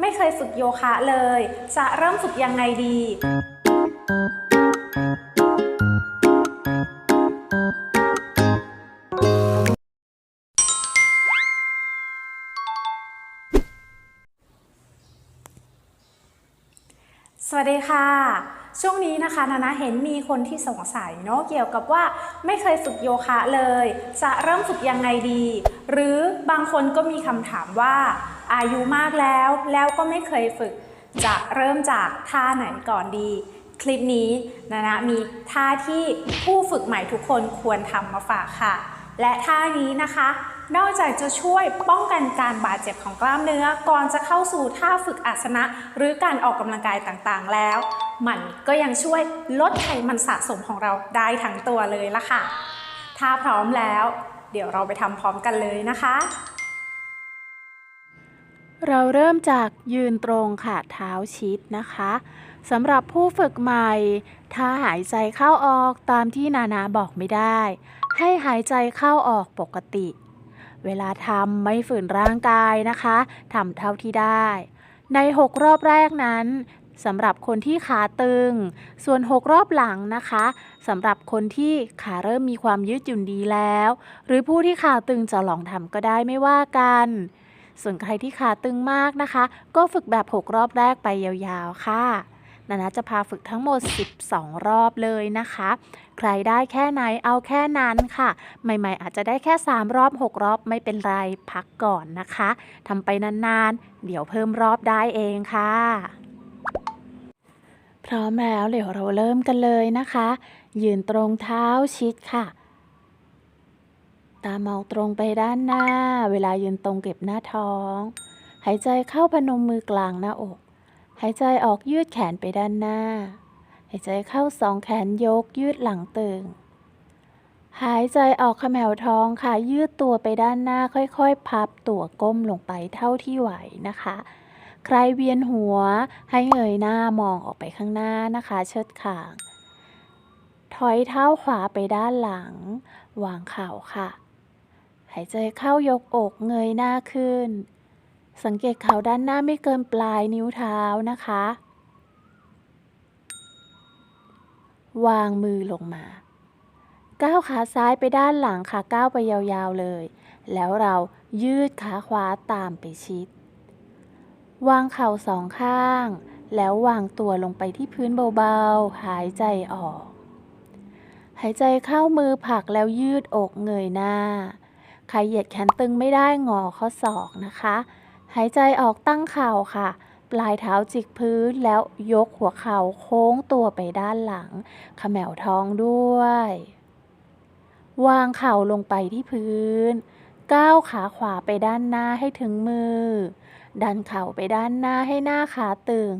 ไม่เคยฝึกโยคะเลย จะเริ่มฝึกยังไงดี สวัสดีค่ะ ช่วงนี้นะคะนานาเห็นมีคนที่สงสัยเนาะเกี่ยวกับว่าไม่เคยฝึกโยคะเลย จะเริ่มฝึกยังไงดี หรือบางคนก็มีคำถามว่า อายุมากแล้ว แล้วก็ไม่เคยฝึก จะเริ่มจากท่าไหนก่อนดี คลิปนี้นานะมีท่าที่ผู้ฝึกใหม่ทุกคนควรทำมาฝากค่ะ และท่านี้นะคะ นอกจากจะช่วยป้องกันการบาดเจ็บของกล้ามเนื้อ ก่อนจะเข้าสู่ท่าฝึกอาสนะ หรือการออกกำลังกายต่างๆแล้ว มันก็ยังช่วยลดไขมันสะสมของเราได้ทั้งตัวเลยละค่ะ ถ้าพร้อมแล้ว เดี๋ยวเราไปทำพร้อมกันเลยนะคะ เราเริ่มจากยืนตรงค่ะเท้าชิดนะคะสำหรับผู้ฝึกใหม่ ถ้าหายใจเข้าออกตามที่นานาบอกไม่ได้ ให้หายใจเข้าออกปกติ เวลาทำไม่ฝืนร่างกายนะคะทำเท่าที่ได้ ใน 6 รอบแรกนั้นสำหรับคนที่ขาตึง ส่วน 6 รอบหลังนะคะสำหรับคนที่ขาเริ่มมีความยืดหยุ่นดีแล้ว หรือผู้ที่ขาตึงจะลองทำก็ได้ไม่ว่ากัน ส่วนใครที่ขาตึงมากนะคะ ก็ฝึกแบบ 6 รอบแรกไปยาวๆค่ะนานาจะพาฝึกทั้งหมด 12 รอบเลยนะคะ ใครได้แค่ไหนเอาแค่นั้นค่ะ ใหม่ๆ อาจจะได้แค่ 3 รอบ 6 รอบไม่เป็นไรพักก่อนนะคะทำไปนานๆ เดี๋ยวเพิ่มรอบได้เองค่ะ พร้อมแล้วเดี๋ยวเราเริ่มกันเลยนะคะ ยืนตรงเท้าชิดค่ะ ตามองตรงไปด้านหน้า เวลายืนตรงเก็บหน้าท้อง หายใจเข้าพนมมือกลางหน้าอก หายใจออกยืดแขนไปด้านหน้า หายใจเข้าสองแขนยกยืดหลังตึง หายใจออกขมวท้องค่ะ ยืดตัวไปด้านหน้าค่อยๆ พับตัวก้มลงไปเท่าที่ไหวนะคะ ใครเวียนหัวให้เงยหน้ามองออกไปข้างหน้านะคะ เชิดขาง ถอยเท้าขวาไปด้านหลัง วางเข่าค่ะ หายใจเข้ายกอกเงยหน้าขึ้น สังเกตเข่าด้านหน้าไม่เกินปลายนิ้วเท้านะคะ วางมือลงมาก้าวขาซ้ายไปด้านหลังค่ะก้าวไปยาวๆเลย แล้วเรายืดขาขวาตามไปชิด วางเข่าสองข้าง แล้ววางตัวลงไปที่พื้นเบาๆ หายใจออก หายใจเข้ามือผลักแล้วยืดอกเงยหน้า ใครเหยียดแขนตึงไม่ได้งอข้อศอกนะคะ หายใจออกตั้งเข่าค่ะ ปลายเท้าจิกพื้นแล้วยกหัวเข่าโค้งตัวไปด้านหลังขมวท้องด้วย วางเข่าลงไปที่พื้น ก้าวขาขวาไปด้านหน้าให้ถึงมือ ดันเข่าไปด้านหน้าให้หน้าขาตึง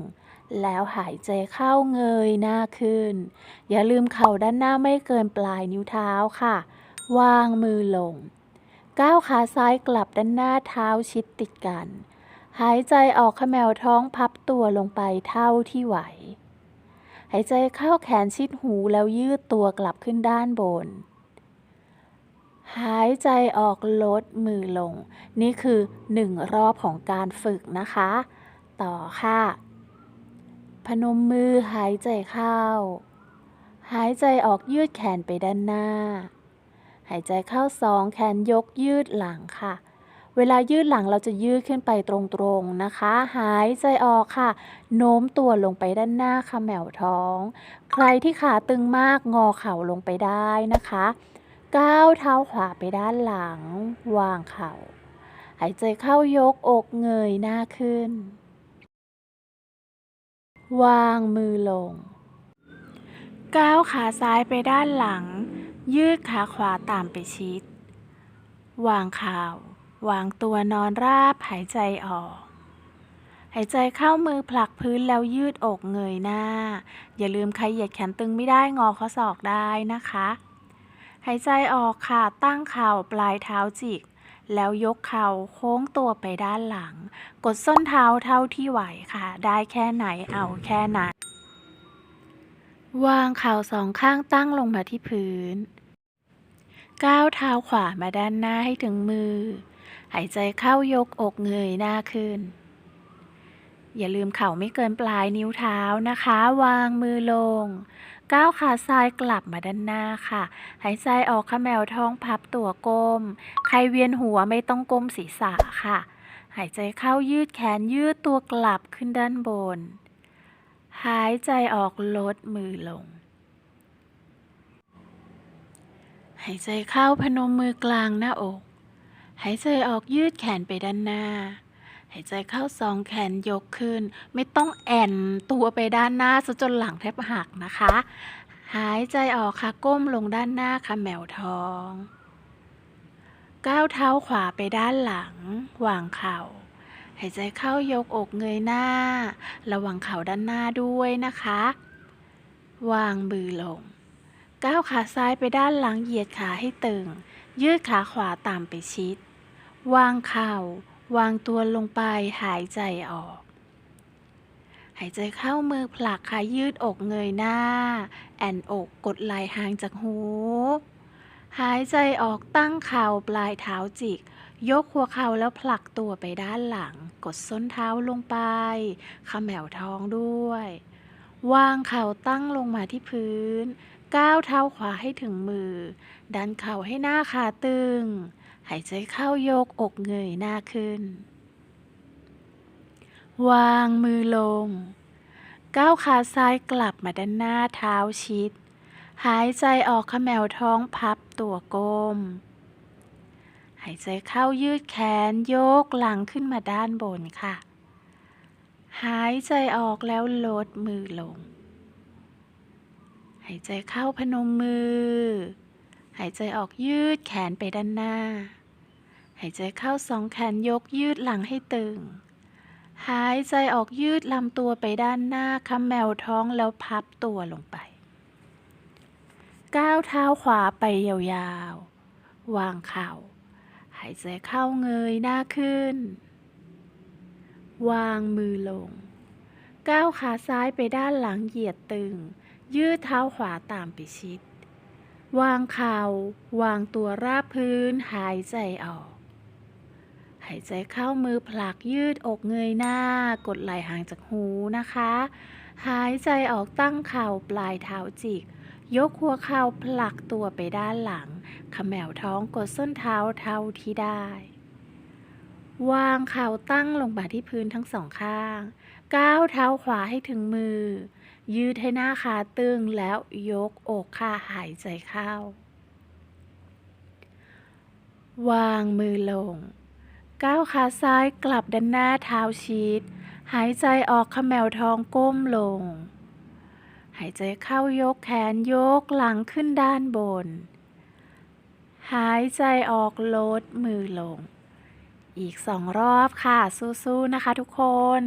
แล้วหายใจเข้าเงยหน้าขึ้น อย่าลืมเข่าด้านหน้าไม่เกินปลายนิ้วเท้าค่ะ วางมือลง ก้าวขาซ้ายกลับด้านหน้าเท้าชิดติดกัน หายใจออกขมวท้องพับตัวลงไปเท่าที่ไหว หายใจเข้าแขนชิดหูแล้วยืดตัวกลับขึ้นด้านบน หายใจออกลดมือลง นี่คือหนึ่งรอบของการฝึกนะคะ ต่อค่ะ พนมมือหายใจเข้า หายใจออกยืดแขนไปด้านหน้า หายใจเข้าสองแขนยกยืดหลังค่ะ เวลายืดหลังเราจะยืดขึ้นไปตรงๆนะคะ หายใจออกค่ะ โน้มตัวลงไปด้านหน้าค่ะแมวท้อง ใครที่ขาตึงมากงอเข่าลงไปได้นะคะก้าวเท้าขวาไปด้านหลัง วางเข่า หายใจเข้ายกอกเงยหน้าขึ้น วางมือลง ก้าวขาซ้ายไปด้านหลัง ยืดขาขวาตามไปชิด วางเข่าวางตัวนอนราบหายใจออก หายใจเข้ามือผลักพื้นแล้วยืดอกเงยหน้า อย่าลืมใครเหยียดแขนตึงไม่ได้งอข้อศอกได้นะคะ หายใจออกค่ะตั้งเข่าปลายเท้าจิก แล้วยกเข่าโค้งตัวไปด้านหลัง กดส้นเท้าเท่าที่ไหวค่ะ ได้แค่ไหนเอาแค่นั้นวางเข่าสองข้างตั้งลงมาที่พื้น ก้าวเท้าขวามาด้านหน้าให้ถึงมือ หายใจเข้ายกอกเงยหน้าขึ้น อย่าลืมเข่าไม่เกินปลายนิ้วเท้านะคะ วางมือลง ก้าวขาซ้ายกลับมาด้านหน้าค่ะ หายใจออกขมแมวท้องพับตัวก้ม ใครเวียนหัวไม่ต้องก้มศีรษะค่ะ หายใจเข้ายืดแขนยืดตัวกลับขึ้นด้านบน หายใจออกลดมือลง หายใจเข้าพนมมือกลางหน้าอก หายใจออกยืดแขนไปด้านหน้า หายใจเข้าสองแขนยกขึ้น ไม่ต้องแอนตัวไปด้านหน้าซะจนหลังแทบหักนะคะ หายใจออกค่ะก้มลงด้านหน้าค่ะแมวท้อง ก้าวเท้าขวาไปด้านหลัง วางเข่า หายใจเข้ายกอกเงยหน้า ระวังเข่าด้านหน้าด้วยนะคะ วางมือลง ก้าวขาซ้ายไปด้านหลังเหยียดขาให้ตึง ยืดขาขวาตามไปชิด วางเข่า วางตัวลงไปหายใจออก หายใจเข้ามือผลักค่ะยืดอกเงยหน้า แอนอกกดไหล่ห่างจากหู หายใจออกตั้งเข่าปลายเท้าจิก ยกหัวเข่าแล้วผลักตัวไปด้านหลัง กดส้นเท้าลงไปขมแมวท้องด้วย วางเข่าตั้งลงมาที่พื้น ก้าวเท้าขวาให้ถึงมือ ดันเข่าให้หน้าขาตึง หายใจเข้ายกอกเงยหน้าขึ้น วางมือลง ก้าวขาซ้ายกลับมาด้านหน้าเท้าชิด หายใจออกขมแมวท้องพับตัวก้ม หายใจเข้ายืดแขนโยกหลังขึ้นมาด้านบนค่ะ หายใจออกแล้วลดมือลงายใจเข้าพนมมือ หายใจออกยืดแขนไปด้านหน้า หายใจเข้าสองแขนยกยืดหลังให้ตึง หายใจออกยืดลำตัวไปด้านหน้าคำแมวท้องแล้วพับตัวลงไป ก้าวเท้าขวาไปยาวๆ วางเข่า หายใจเข้าเงยหน้าขึ้น วางมือลง ก้าวขาซ้ายไปด้านหลังเหยียดตึง ยืดเท้าขวาตามไปชิด วางเข่าวางตัวราบพื้น หายใจออก หายใจเข้ามือผลักยืดอกเงยหน้า กดไหล่ห่างจากหูนะคะ หายใจออกตั้งเข่าปลายเท้าจิก ยกหัวเข่าผลักตัวไปด้านหลังขมแมวท้องกดส้นเท้าเท่าที่ได้ วางเข่าตั้งลงมาที่พื้นทั้งสองข้าง ก้าวเท้าขวาให้ถึงมือ ยืดให้หน้าขาตึงแล้วยกอกค่ะหายใจเข้า วางมือลง ก้าวขาซ้ายกลับด้านหน้าเท้าชิด หายใจออกขมแมวท้องก้มลง หายใจเข้ายกแขนยกหลังขึ้นด้านบน หายใจออกลดมือลงอีกสองรอบค่ะ สู้ ๆ นะคะทุกคน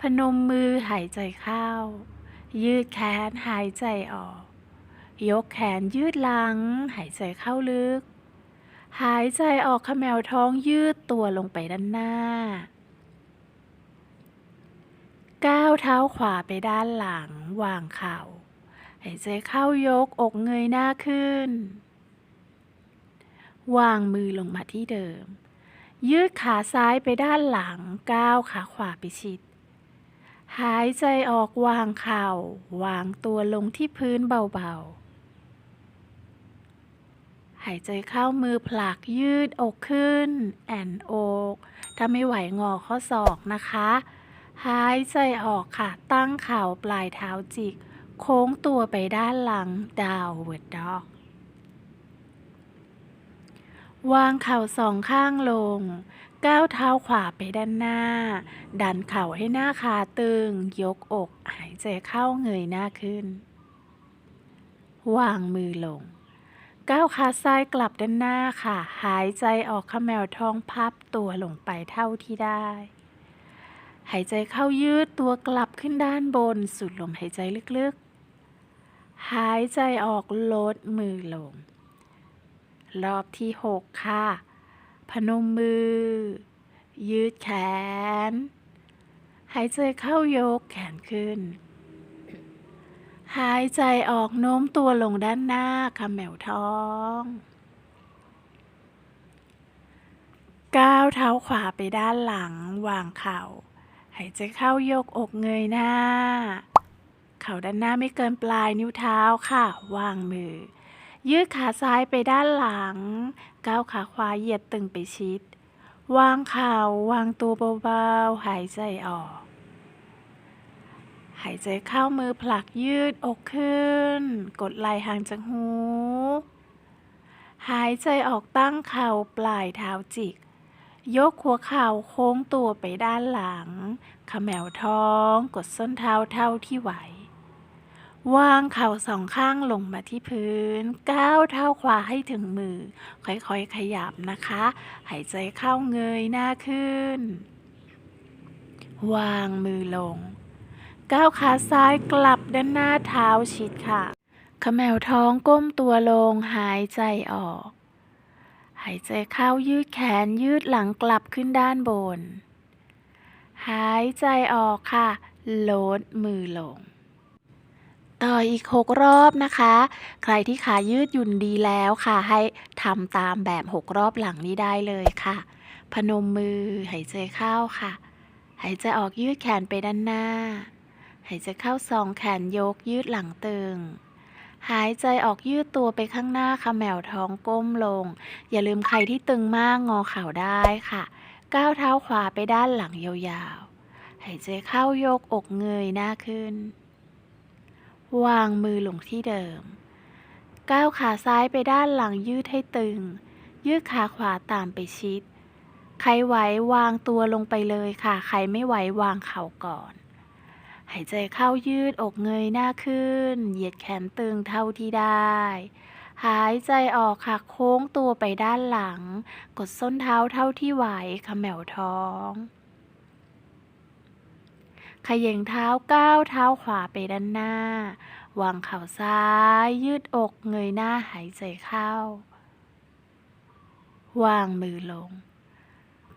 พนมมือหายใจเข้า ยืดแขนหายใจออก ยกแขนยืดหลัง หายใจเข้าลึก หายใจออกขมวท้องยืดตัวลงไปด้านหน้า ก้าวเท้าขวาไปด้านหลัง วางเข่า หายใจเข้ายกอกเงยหน้าขึ้น วางมือลงมาที่เดิม ยืดขาซ้ายไปด้านหลัง ก้าวขาขวาไปชิด หายใจออกวางเข่าวางตัวลงที่พื้นเบาๆ หายใจเข้ามือผลักยืดอกขึ้น แอนอก ถ้าไม่ไหวงอข้อศอกนะคะ หายใจออกค่ะ ตั้งเข่าปลายเท้าจิก โค้งตัวไปด้านหลังดาวเวิร์ดด็อก วางเข่าสองข้างลง ก้าวเท้าขวาไปด้านหน้า ดันเข่าให้หน้าขาตึง ยกอกหายใจเข้าเงยหน้าขึ้น วางมือลง ก้าวขาซ้ายกลับด้านหน้าค่ะ หายใจออกขมแมวท้องพับตัวลงไปเท่าที่ได้ หายใจเข้ายืดตัวกลับขึ้นด้านบน สุดลมหายใจลึกๆ หายใจออกลดมือลง รอบที่ 6 ค่ะ พนมมือ ยืดแขน หายใจเข้ายกแขนขึ้น หายใจออกโน้มตัวลงด้านหน้าคำแมวท้องก้าวเท้าขวาไปด้านหลังวางเข่า หายใจเข้ายกอกเงยหน้า เข่าด้านหน้าไม่เกินปลายนิ้วเท้าค่ะ วางมือ ยืดขาซ้ายไปด้านหลัง ก้าวขาขวาเหยียดตึงไปชิด วางเข่าวางตัวเบาๆ หายใจออก หายใจเข้ามือผลักยืดอกขึ้น กดไหล่ห่างจากหู หายใจออกตั้งเข่าปลายเท้าจิก ยกหัวเข่าโค้งตัวไปด้านหลังขมวท้อง กดส้นเท้าเท่าที่ไหว วางเข่าสองข้างลงมาที่พื้น ก้าวเท้าขวาให้ถึงมือ ค่อยๆขยับนะคะ หายใจเข้าเงยหน้าขึ้น วางมือลง ก้าวขาซ้ายกลับด้านหน้าเท้าชิดค่ะขมวท้องก้มตัวลงหายใจออก หายใจเข้ายืดแขนยืดหลังกลับขึ้นด้านบน หายใจออกค่ะลดมือลง ต่ออีก 6 รอบนะคะ ใครที่ขายืดหยุ่นดีแล้วค่ะ ให้ทำตามแบบ 6 รอบหลังนี้ได้เลยค่ะ พนมมือหายใจเข้าค่ะ หายใจออกยืดแขนไปด้านหน้า หายใจเข้าสองแขนยกยืดหลังตึง หายใจออกยืดตัวไปข้างหน้าค่ะแมวท้องก้มลง อย่าลืมใครที่ตึงมากงอเข่าได้ค่ะ ก้าวเท้าขวาไปด้านหลังยาวๆ หายใจเข้ายกอกเงยหน้าขึ้น วางมือลงที่เดิม ก้าวขาซ้ายไปด้านหลังยืดให้ตึง ยืดขาขวาตามไปชิด ใครไหววางตัวลงไปเลยค่ะ ใครไม่ไหววางเข่าก่อน หายใจเข้ายืดอกเงยหน้าขึ้น เหยียดแขนตึงเท่าที่ได้ หายใจออกค่ะโค้งตัวไปด้านหลัง กดส้นเท้าเท่าที่ไหวขมวท้อง ขย่งเท้าก้าวเท้าขวาไปด้านหน้าวางเข่าซ้าย ยืดอกเงยหน้าหายใจเข้า วางมือลง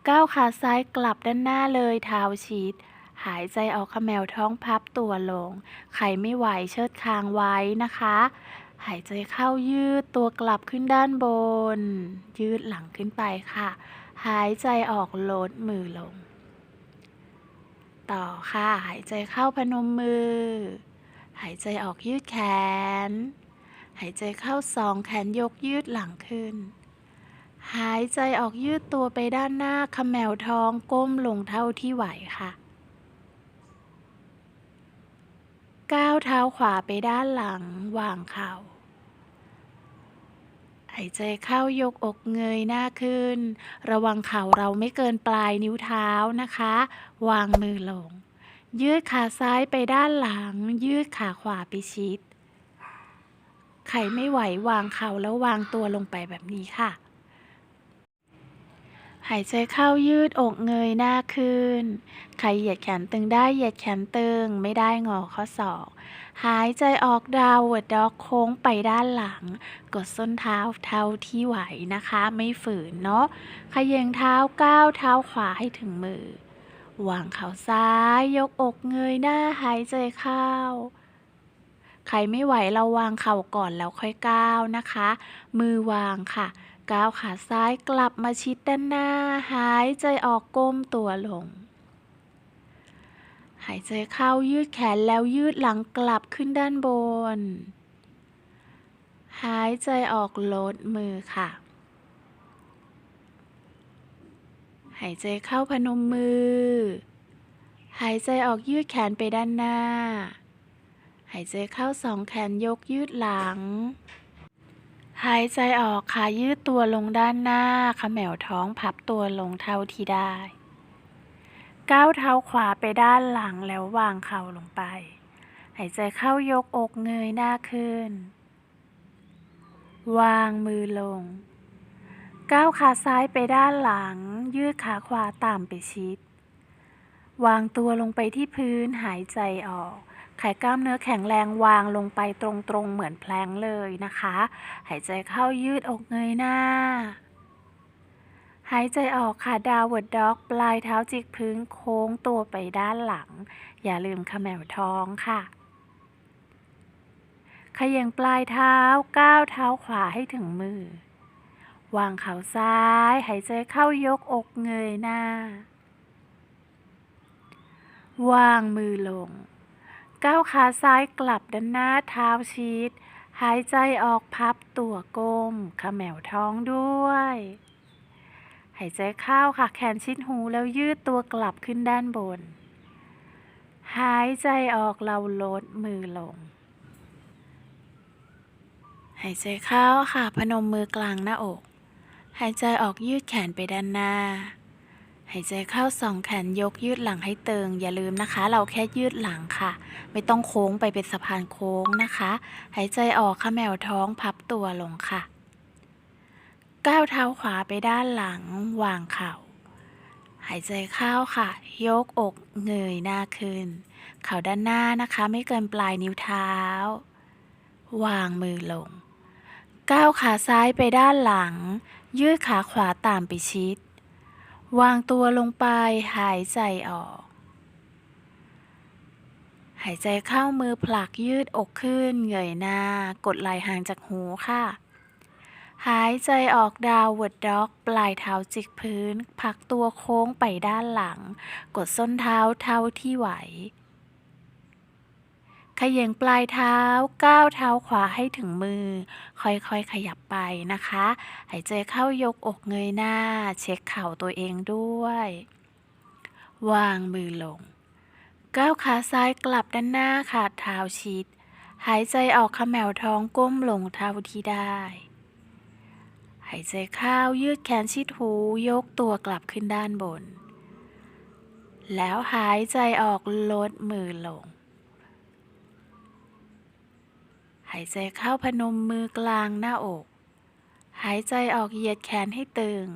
ก้าวขาซ้ายกลับด้านหน้าเลยเท้าชิด หายใจออกขมวท้องพับตัวลง ใครไม่ไหวเชิดคางไว้นะคะ หายใจเข้ายืดตัวกลับขึ้นด้านบน ยืดหลังขึ้นไปค่ะ หายใจออกลดมือลง ต่อค่ะ หายใจเข้าพนมมือ หายใจออกยืดแขน หายใจเข้าสองแขนยกยืดหลังขึ้น หายใจออกยืดตัวไปด้านหน้าขมวท้องก้มลงเท่าที่ไหวค่ะก้าวเท้าขวาไปด้านหลังวางเข่าายใจเข้ายกอกเงยหน้าขึ้น ระวังเข่าเราไม่เกินปลายนิ้วเท้านะคะ วางมือลง ยืดขาซ้ายไปด้านหลัง ยืดขาขวาไปชิดใครไม่ไหววางเข่าแล้ววางตัวลงไปแบบนี้ค่ะ หายใจเข้ายืดอกเงยหน้าขึ้น ใครเหยียดแขนตึงได้เหยียดแขนตึงไม่ได้งอข้อศอก หายใจออกดาวเวิร์ดด็อกโค้งไปด้านหลัง กดส้นเท้าเท่าที่ไหวนะคะ ไม่ฝืนเนาะขย่งเท้าก้าวเท้าขวาให้ถึงมือ วางเข่าซ้าย ยกอกเงยหน้าหายใจเข้าใครไม่ไหวเราวางเข่าก่อนแล้วค่อยก้าวนะคะ มือวางค่ะ ก้าวขาซ้ายกลับมาชิดด้านหน้า หายใจออกก้มตัวลง หายใจเข้ายืดแขนแล้วยืดหลังกลับขึ้นด้านบน หายใจออกลดมือค่ะ หายใจเข้าพนมมือ หายใจออกยืดแขนไปด้านหน้า หายใจเข้าสองแขนยกยืดหลัง หายใจออกค่ะยืดตัวลงด้านหน้าขมวท้องพับตัวลงเท่าที่ได้ ก้าวเท้าขวาไปด้านหลังแล้ววางเข่าลงไป หายใจเข้ายกอกเงยหน้าขึ้น วางมือลง ก้าวขาซ้ายไปด้านหลัง ยืดขาขวาตามไปชิด วางตัวลงไปที่พื้นหายใจออก ไขกล้ามเนื้อแข็งแรงวางลงไปตรงๆ เหมือนแพลงเลยนะคะ หายใจเข้ายืดอกเงยหน้า หายใจออกค่ะดาวเวิร์ดด็อก ปลายเท้าจิกพื้นโค้งตัวไปด้านหลัง อย่าลืมขมวท้องค่ะขย่งปลายเท้าก้าวเท้าขวาให้ถึงมือ วางเข่าซ้าย หายใจเข้ายกอกเงยหน้า วางมือลง ก้าวขาซ้ายกลับด้านหน้าเท้าชิด หายใจออกพับตัวก้มขมวท้องด้วย หายใจเข้าค่ะแขนชิดหูแล้วยืดตัวกลับขึ้นด้านบน หายใจออกเราลดมือลง หายใจเข้าค่ะพนมมือกลางหน้าอก หายใจออกยืดแขนไปด้านหน้า หายใจเข้าสองแขนยกยืดหลังให้เตึงอย่าลืมนะคะ เราแค่ยืดหลังค่ะ ไม่ต้องโค้งไปเป็นสะพานโค้งนะคะ หายใจออกขแมวท้องพับตัวลงค่ะ ก้าวเท้าขวาไปด้านหลังวางเข่า หายใจเข้าค่ะ ยกอกเงยหน้าขึ้น เข่าด้านหน้านะคะ ไม่เกินปลายนิ้วเท้า วางมือลง ก้าวขาซ้ายไปด้านหลัง ยืดขาขวาตามไปชิด วางตัวลงไปหายใจออก หายใจเข้ามือผลักยืดอกขึ้นเงยหน้า กดไหล่ห่างจากหูค่ะ หายใจออกดาวเวิร์ดด็อก ปลายเท้าจิกพื้น พักตัวโค้งไปด้านหลัง กดส้นเท้าเท่าที่ไหว ขย่งปลายเท้าก้าวเท้าขวาให้ถึงมือ ค่อยๆขยับไปนะคะ หายใจเข้ายกอกเงยหน้า เช็คเข่าตัวเองด้วย วางมือลง ก้าวขาซ้ายกลับด้านหน้าขาดเท้าชิด หายใจออกขมวท้องก้มลงเท่าที่ได้ หายใจเข้ายืดแขนชิดหูยกตัวกลับขึ้นด้านบน แล้วหายใจออกลดมือลง หายใจเข้าพนมมือกลางหน้าอก หายใจออกเหยียดแขนให้ตึง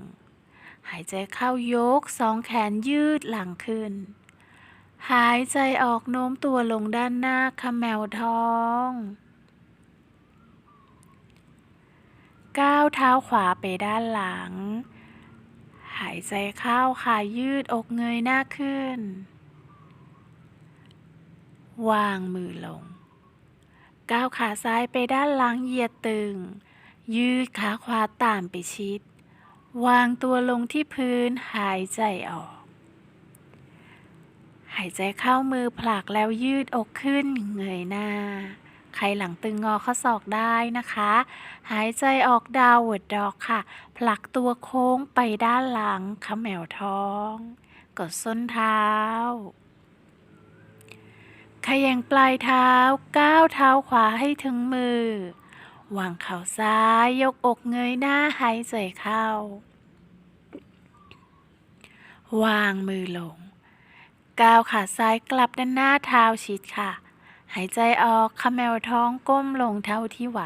หายใจเข้ายกสองแขนยืดหลังขึ้น หายใจออกโน้มตัวลงด้านหน้าขมแมวท้องก้าวเท้าขวาไปด้านหลัง หายใจเข้าค่ะยืดอกเงยหน้าขึ้น วางมือลง ก้าวขาซ้ายไปด้านหลังเหยียดตึง ยืดขาขวาตามไปชิด วางตัวลงที่พื้นหายใจออก หายใจเข้ามือผลักแล้วยืดอกขึ้นเงยหน้า ใครหลังตึงงอข้อศอกได้นะคะ หายใจออกดาวเวิร์ดดอกค่ะ ผลักตัวโค้งไปด้านหลังขมแมวท้อง กดส้นเท้า ขย่งปลายเท้าก้าวเท้าขวาให้ถึงมือ วางเข่าซ้ายยกอกเงยหน้าหายใจเข้า วางมือลง ก้าวขาซ้ายกลับด้านหน้าเท้าชิดค่ะ หายใจออกขมแมวท้องก้มลงเท่าที่ไหว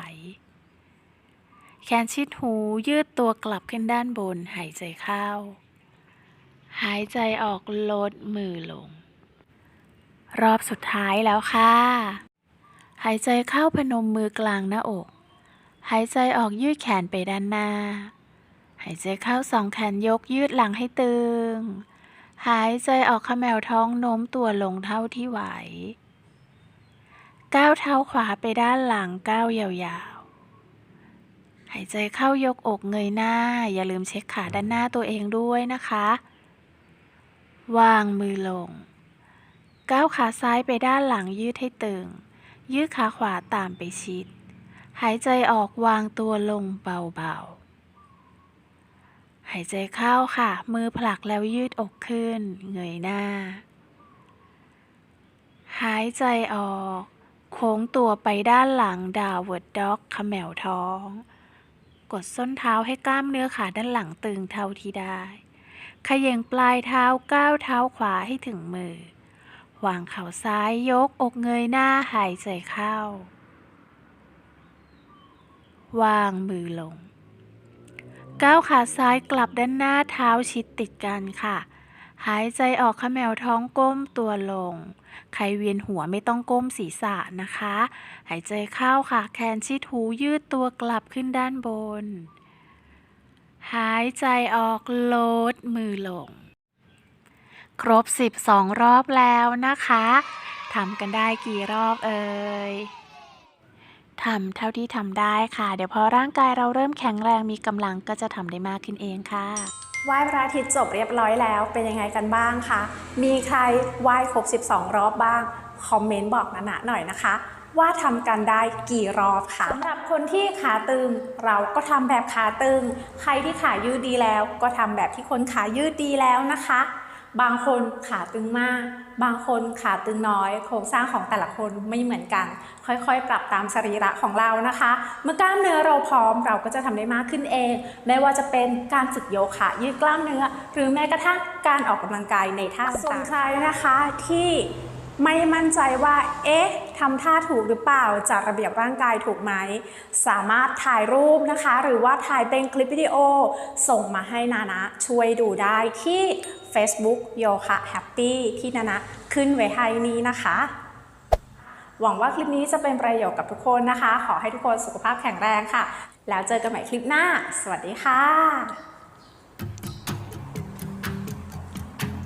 แขนชิดหูยืดตัวกลับขึ้นด้านบนหายใจเข้า หายใจออกลดมือลง รอบสุดท้ายแล้วค่ะ หายใจเข้าพนมมือกลางหน้าอก หายใจออกยืดแขนไปด้านหน้า หายใจเข้าสองแขนยกยืดหลังให้ตึง หายใจออกขมแมวท้องโน้มตัวลงเท่าที่ไหว ก้าวเท้าขวาไปด้านหลังก้าวยาวๆ หายใจเข้ายกอกเงยหน้า อย่าลืมเช็คขาด้านหน้าตัวเองด้วยนะคะ วางมือลง ก้าวขาซ้ายไปด้านหลังยืดให้ตึง ยืดขาขวาตามไปชิด หายใจออกวางตัวลงเบาๆ หายใจเข้าค่ะ มือผลักแล้วยืดอกขึ้น เงยหน้า หายใจออก โค้งตัวไปด้านหลังดาวเวิร์ดด็อกขมแมวท้อง กดส้นเท้าให้กล้ามเนื้อขาด้านหลังตึงเท่าที่ได้ ขย่งปลายเท้าก้าวเท้าขวาให้ถึงมือ วางเข่าซ้ายยกอกเงยหน้าหายใจเข้า วางมือลง ก้าวขาซ้ายกลับด้านหน้าเท้าชิดติดกันค่ะ หายใจออกขมวท้องก้มตัวลง ใครเวียนหัวไม่ต้องก้มศีรษะนะคะ หายใจเข้าค่ะ แขนชิดหูยืดตัวกลับขึ้นด้านบน หายใจออกลดมือลง ครบ 12 รอบแล้วนะคะทำกันได้กี่รอบเอ่ยทำเท่าที่ทำได้ค่ะ เดี๋ยวพอร่างกายเราเริ่มแข็งแรงมีกำลังก็จะทำได้มากขึ้นเองค่ะไหว้พระอาทิตย์จบเรียบร้อยแล้วเป็นยังไงกันบ้างคะ มีใครไหว้ครบ 12 รอบบ้าง คอมเมนต์บอกนะนะหน่อยนะคะ ว่าทำกันได้กี่รอบค่ะสำหรับคนที่ขาตึงเราก็ทำแบบขาตึง ใครที่ขายืดดีแล้ว ก็ทำแบบที่คนขายืดดีแล้วนะคะ บางคนขาตึงมาก บางคนขาตึงน้อย โครงสร้างของแต่ละคนไม่เหมือนกัน ค่อยๆ ปรับตามสรีระของเรานะคะ เมื่อกล้ามเนื้อเราพร้อมเราก็จะทำได้มากขึ้นเอง ไม่ว่าจะเป็นการฝึกโยคะยืดกล้ามเนื้อ หรือแม้กระทั่งการออกกำลังกายในท่าส่วนใครนะคะที่ไม่มั่นใจว่าเอ๊ะ ทำท่าถูกหรือเปล่าจัดระเบียบร่างกายถูกไหม สามารถถ่ายรูปนะคะ หรือว่าถ่ายเป็นคลิปวิดีโอ ส่งมาให้นานะช่วยดูได้ที่ Facebook โยคะแฮปปี้ที่นานะขึ้นไว้ให้นี้นะคะหวังว่าคลิปนี้จะเป็นประโยชน์กับทุกคนนะคะ ขอให้ทุกคนสุขภาพแข็งแรงค่ะ แล้วเจอกันใหม่คลิปหน้า สวัสดีค่ะ